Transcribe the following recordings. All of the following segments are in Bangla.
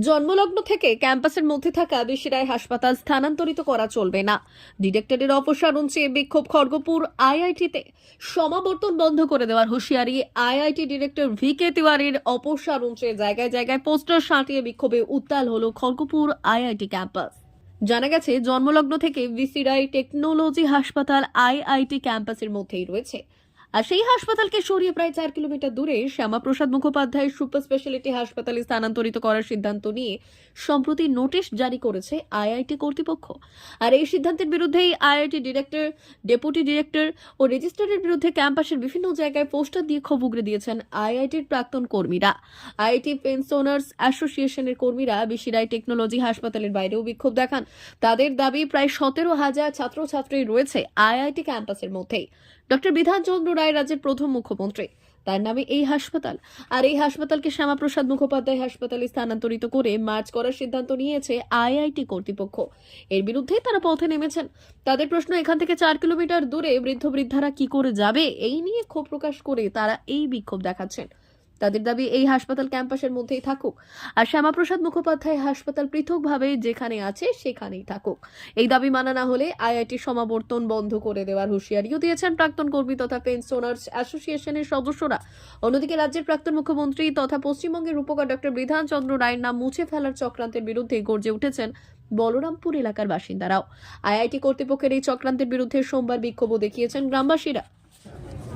জন্মলগ্ন থেকে ক্যাম্পাসের মধ্যে থাকা বেশিরায় হাসপাতাল স্থানান্তরিত করা চলবে না। ডিরেক্টরের অপসারণ চেয়ে বিক্ষোভ খড়গপুর আইআইটিতে। সমাবর্তন বন্ধ করে দেওয়ার হুঁশিয়ারি আইআইটি ডিরেক্টর ভি কে তিওয়ারির অপসারণ চেয়ে জায়গায় জায়গায় পোস্টার সাঁটিয়ে বিক্ষোভে উত্তাল হল খড়গপুর আইআইটি ক্যাম্পাস। জানা গেছে, জন্মলগ্ন থেকে ভিসিরাই টেকনোলজি হাসপাতাল আইআইটি ক্যাম্পাসের মধ্যেই রয়েছে। আর সেই হাসপাতালকে সরিয়ে প্রায় চার কিলোমিটার দূরে শ্যামাপ্রসাদ মুখোপাধ্যায় সুপার স্পেশালিটি হাসপাতালে স্থানান্তরিত করার সিদ্ধান্ত নিয়ে সম্প্রতি নোটিশ জারি করেছে আইআইটি কর্তৃপক্ষ। আর এই সিদ্ধান্তের বিরুদ্ধেই আইআইটি ডিরেক্টর, ডেপুটি ডিরেক্টর ও রেজিস্ট্রারের বিরুদ্ধে ক্যাম্পাসের বিভিন্ন জায়গায় পোস্টার দিয়ে ক্ষোভ উগড়ে দিয়েছেন আইআইটির প্রাক্তন কর্মীরা। আইআইটি পেনশনার্স অ্যাসোসিয়েশনের কর্মীরা বেশিরায় টেকনোলজি হাসপাতালের বাইরেও বিক্ষোভ দেখান। তাদের দাবি প্রায় সতেরো হাজার ছাত্রছাত্রী রয়েছে আইআইটি ক্যাম্পাসের মধ্যেই। ডক্টর বিধানচন্দ্র রায় রাজ্যের প্রথম মুখ্যমন্ত্রী। তার নামে এই হাসপাতাল। আর এই হাসপাতালকে শ্যামাপ্রসাদ মুখোপাধ্যায় হাসপাতালে স্থানান্তরিত করে মার্চ করার সিদ্ধান্ত নিয়েছে আইআইটি কর্তৃপক্ষ। এর বিরুদ্ধে তারা পথে নেমেছেন। তাদের প্রশ্ন, এখান থেকে চার কিলোমিটার দূরে বৃদ্ধ বৃদ্ধারা কি করে যাবে? এই নিয়ে ক্ষোভ প্রকাশ করে তারা এই বিক্ষোভ দেখাচ্ছেন। তাদের দাবি এই হাসপাতাল ক্যাম্পাসের মধ্যেই থাকুক। আর শ্যামাপ্রসাদ মুখোপাধ্যায় হাসপাতাল পৃথকভাবে যেখানে আছে সেখানেই থাকুক। এই দাবি মানা না হলে আইআইটি সমাবর্তন বন্ধ করে দেওয়ার হুঁশিয়ারিও দিয়েছেন প্রাক্তন কর্মী তথা পেনশনার্স অ্যাসোসিয়েশনের সদস্যরা। অন্যদিকে রাজ্যের প্রাক্তন মুখ্যমন্ত্রী তথা পশ্চিমবঙ্গের রূপকার ডক্টর বিধানচন্দ্র রায়ের নাম মুছে ফেলার চক্রান্তের বিরুদ্ধে গর্জে উঠেছেন বলরামপুর এলাকার বাসিন্দারাও। আইআইটি কর্তৃপক্ষের এই চক্রান্তের বিরুদ্ধে সোমবার বিক্ষোভও দেখিয়েছেন গ্রামবাসীরা।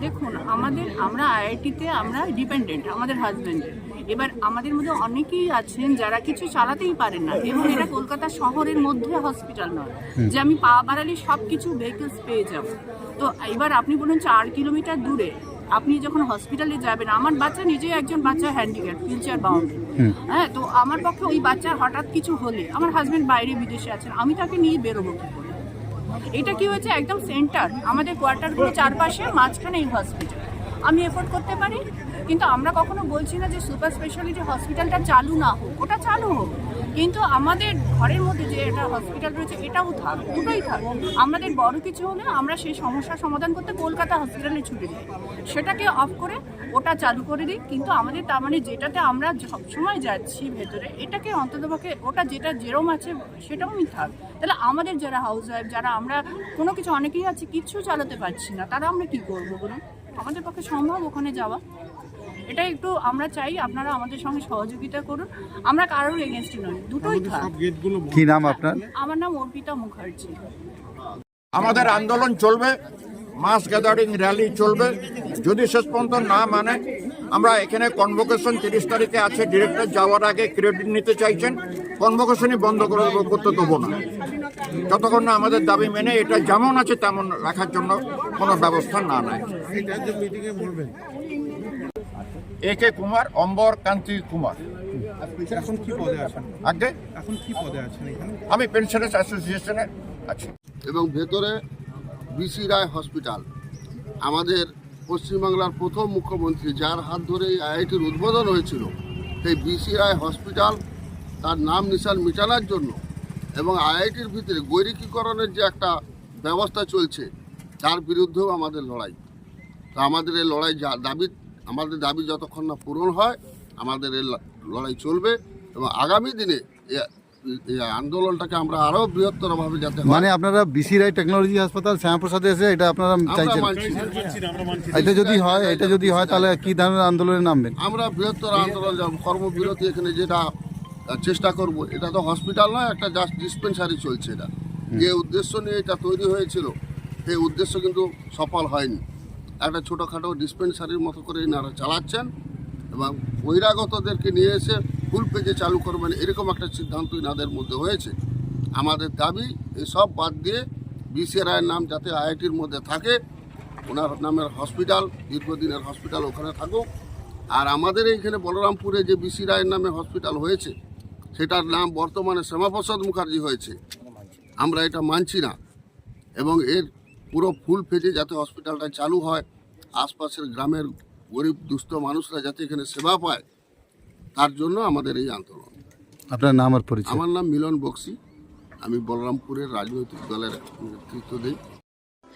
দেখুন আমাদের আমরা আইআইটিতে আমরা ডিপেন্ডেন্ট আমাদের হাজব্যান্ডের এবার আমাদের মধ্যে অনেকেই আছেন যারা কিছু চালাতেই পারেন না। এবং এটা কলকাতা শহরের মধ্যে হসপিটাল নয়। যে আমি পা বাড়ালে সব কিছু ভেহিকলস পেয়ে যাব। তো এবার আপনি বলুন চার কিলোমিটার দূরে আপনি যখন হসপিটালে যাবেন আমার বাচ্চা নিজেই একজন বাচ্চা হ্যান্ডিক্যাপ হুইল চেয়ার বাউন্ড হ্যাঁ তো আমার পক্ষে ওই বাচ্চার হঠাৎ কিছু হলে আমার হাজব্যান্ড বাইরে বিদেশে আছেন আমি তাকে নিয়ে বেরোবো কী করে? এটা কি হয়েছে? একদম সেন্টার আমাদের কোয়ার্টারগুলো চারপাশে, মাঝখানে এই হসপিটাল আমি এফোর্ড করতে পারি, কিন্তু আমরা কখনো বলছি না যে সুপার স্পেশালিটি হসপিটালটা চালু না হোক, ওটা চালু হোক। কিন্তু আমাদের ঘরের মধ্যে যে এটা হসপিটাল রয়েছে, এটাও থাক, দুটোই থাক। আমাদের বড় কিছু হলে আমরা সেই সমস্যার সমাধান করতে কলকাতা হসপিটালে ছুটে যাই। সেটাকে অফ করে ওটা চালু করে দিই কিন্তু আমাদের তার মানে যেটাতে আমরা সবসময় যাচ্ছি ভেতরে এটাকে অন্ততপক্ষে ওটা যেটা যেরম আছে সেটাও থাক তাহলে আমাদের যারা হাউস ওয়াইফ যারা আমরা কোনো কিছু অনেকেই আছে কিচ্ছু চালাতে পারছি না তারা আমরা কি করব বলুন? আমাদের পক্ষে সম্ভব ওখানে যাওয়া। এটা একটু আমরা চাই আপনারা আমাদের সঙ্গে সহযোগিতা করুন। আমরা কারোর এগেনস্টে নই দুটোই থাক। কি নাম আপনার? আমার নাম অর্পিতা মুখার্জি। আমাদের আন্দোলন চলবে। মাস গ্যাদারিং র্যালি চলবে। যদি শেষ পর্যন্ত না মানে আমরা এখানে কনভোকেশন তিরিশ তারিখে আছে। ডিরেক্টর যাওয়ার আগে ক্রেডিট নিতে চাইছেন। কনভোকেশনই বন্ধ করে দেবো করতে দেবো না। যতক্ষণ না আমাদের দাবি মেনে এটা যেমন আছে তেমন রাখার জন্য কোনো ব্যবস্থা না নেয়। এ কে কুমার অম্বর কান্তি কুমার। এখন কি পদে আছেন? আগে? এখন কি পদে আছেন আমি পেনশনার্স অ্যাসোসিয়েশনে আছি। এবং ভেতরে বিসি রায় হসপিটাল। আমাদের পশ্চিমবাংলার প্রথম মুখ্যমন্ত্রী যার হাত ধরে এই আইআইটির উদ্বোধন হয়েছিল, সেই বিসি রায় হসপিটাল তার নাম নিশান মিটানোর জন্য এবং আইআইটির ভিতরে গৈরিকীকরণের যে একটা ব্যবস্থা চলছে, তার বিরুদ্ধেও আমাদের লড়াই। তো আমাদের এই লড়াই যা- দাবি, আমাদের দাবি যতক্ষণ না পূরণ হয়, আমাদের এই লড়াই চলবে এবং আগামী দিনে আন্দোলনটাকে আমরা আরও বৃহত্তরভাবে যাতে হয়, মানে আপনারা বিসি রায় টেকনোলজি হাসপাতাল শ্যামাপ্রসাদে এসে এটা আপনারা আমরা চাইছেন? এটা যদি হয় এটা যদি হয় তাহলে কি ধরনের আন্দোলনে নামবেন? আমরা বৃহত্তর আন্দোলন কর্মবিরতি এখানে যেটা চেষ্টা করব। এটা তো হসপিটাল নয় একটা জাস্ট ডিসপেন্সারি চলছে এটা। যে উদ্দেশ্য নিয়ে এটা তৈরি হয়েছিল সেই উদ্দেশ্য কিন্তু সফল হয়নি। একটা ছোটোখাটো ডিসপেন্সারির মতো করে এনারা চালাচ্ছেন এবং বহিরাগতদেরকে নিয়ে এসে ফুল পেজে চালু করবেন এরকম একটা সিদ্ধান্ত এনাদের মধ্যে হয়েছে। আমাদের দাবি এসব বাদ দিয়ে বিসি রায়ের নাম যাতে আইআইটির মধ্যে থাকে, ওনার নামের হসপিটাল, দীর্ঘদিনের হসপিটাল ওখানে থাকুক। আর আমাদের এইখানে বলরামপুরে যে বিসি রায়ের নামে হসপিটাল হয়েছে, সেটার নাম বর্তমানে শ্যামাপ্রসাদ মুখার্জি হয়েছে। আমরা এটা মানছি না। এবং এর পুরো ফুল ফেজে যাতে হসপিটালটা চালু হয়, আশপাশের গ্রামের গরিব দুস্থ মানুষরা যাতে এখানে সেবা পায় তার জন্য আমাদের এই আন্দোলন। আপনার নাম আর পরিচয়? আমার নাম মিলন বক্সি। আমি বলরামপুরের রাজনৈতিক দলের নেতৃত্ব দিই।